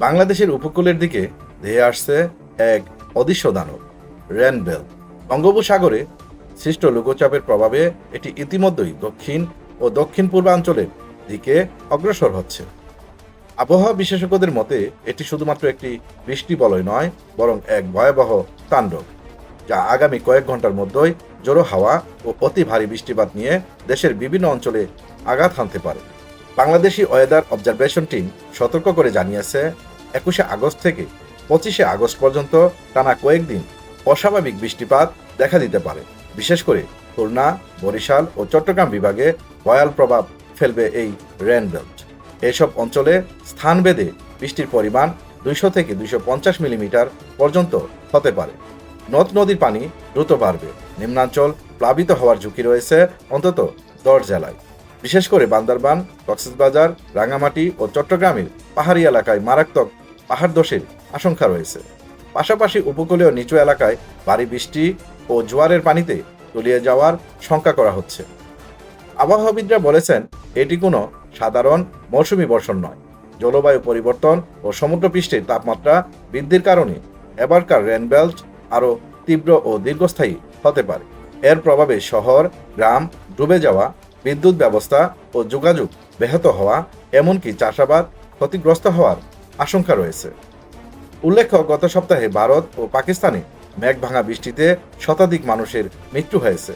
বাংলাদেশের উপকূলের দিকে ধেয়ে আসছে এক অদৃশ্য দানব র্যানবেল বঙ্গোপসাগরে সৃষ্ট লঘুচাপের প্রভাবে এটি ইতিমধ্যেই দক্ষিণ ও দক্ষিণ পূর্বাঞ্চলের দিকে অগ্রসর হচ্ছে। আবহাওয়া বিশেষজ্ঞদের মতে, এটি শুধুমাত্র একটি বৃষ্টি বলয় নয়, বরং এক ভয়াবহ তাণ্ডব, যা আগামী কয়েক ঘণ্টার মধ্যেই জোরো হাওয়া ও অতি ভারী বৃষ্টিপাত নিয়ে দেশের বিভিন্ন অঞ্চলে আঘাত হানতে পারে। বাংলাদেশি ওয়েদার অবজারভেশন টিম সতর্ক করে জানিয়েছে একুশে আগস্ট থেকে পঁচিশে আগস্ট পর্যন্ত টানা কয়েকদিন অস্বাভাবিক বৃষ্টিপাত দেখা দিতে পারে। বিশেষ করে খুলনা, বরিশাল ও চট্টগ্রাম বিভাগে ভয়াল প্রভাব ফেলবে এই রেন বেল্ট এসব অঞ্চলে স্থানভেদে বৃষ্টির পরিমাণ দুইশো থেকে দুইশো পঞ্চাশ মিলিমিটার পর্যন্ত হতে পারে। নদ নদীর পানি দ্রুত বাড়বে। নিম্নাঞ্চল প্লাবিত হওয়ার ঝুঁকি রয়েছে অন্তত দশ জেলায়। বিশেষ করে বান্দরবান, কক্সবাজার রাঙামাটি ও চট্টগ্রামের পাহাড়ি এলাকায় মারাত্মক পাহাড় দোষের আশঙ্কা রয়েছে। পাশাপাশি উপকূলীয় নিচু এলাকায় ভারী বৃষ্টি ও জোয়ারের পানিতে তলিয়ে যাওয়ার শঙ্কা করা হচ্ছে। আবহাওয়াবিদরা বলেছেন, এটি কোনো সাধারণ মৌসুমি বর্ষণ নয়। জলবায়ু পরিবর্তন ও সমুদ্রপৃষ্ঠের তাপমাত্রা বৃদ্ধির কারণে এবারকার রেনবেল্ট আরও তীব্র ও দীর্ঘস্থায়ী হতে পারে। এর প্রভাবে শহর, গ্রাম ডুবে যাওয়া, বিদ্যুৎ ব্যবস্থা ও যোগাযোগ ব্যাহত হওয়া, এমনকি চাষাবাদ ক্ষতিগ্রস্ত হওয়ার আশঙ্কা রয়েছে। উল্লেখ্য, গত সপ্তাহে ভারত ও পাকিস্তানে মেঘভাঙা বৃষ্টিতে শতাধিক মানুষের মৃত্যু হয়েছে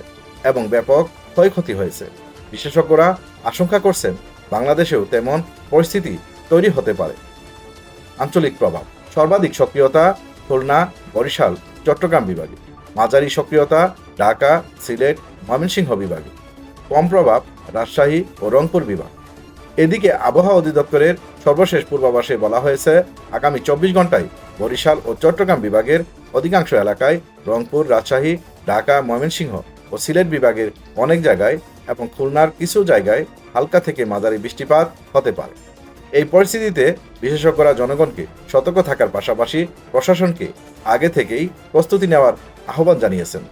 এবং ব্যাপক ক্ষয়ক্ষতি হয়েছে। বিশেষজ্ঞরা আশঙ্কা করছেন, বাংলাদেশেও তেমন পরিস্থিতি তৈরি হতে পারে। আঞ্চলিক প্রভাব, সর্বাধিক সক্রিয়তা খুলনা, বরিশাল, চট্টগ্রাম বিভাগে। মাঝারি সক্রিয়তা ঢাকা, সিলেট, ময়মনসিংহ বিভাগে। কম প্রভাব রাজশাহী ও রংপুর বিভাগ। এদিকে আবহাওয়া অধিদপ্তরের সর্বশেষ পূর্বাভাসে বলা হয়েছে, আগামী চব্বিশ ঘন্টায় বরিশাল ও চট্টগ্রাম বিভাগের অধিকাংশ এলাকায় রংপুর, রাজশাহী, ঢাকা, ময়মনসিংহ ও সিলেট বিভাগের অনেক জায়গায় এবং খুলনার কিছু জায়গায় হালকা থেকে মাঝারি বৃষ্টিপাত হতে পারে। এই পরিস্থিতিতে বিশেষজ্ঞরা জনগণকে সতর্ক থাকার পাশাপাশি প্রশাসনকে আগে থেকেই প্রস্তুতি নেওয়ার আহ্বান জানিয়েছেন।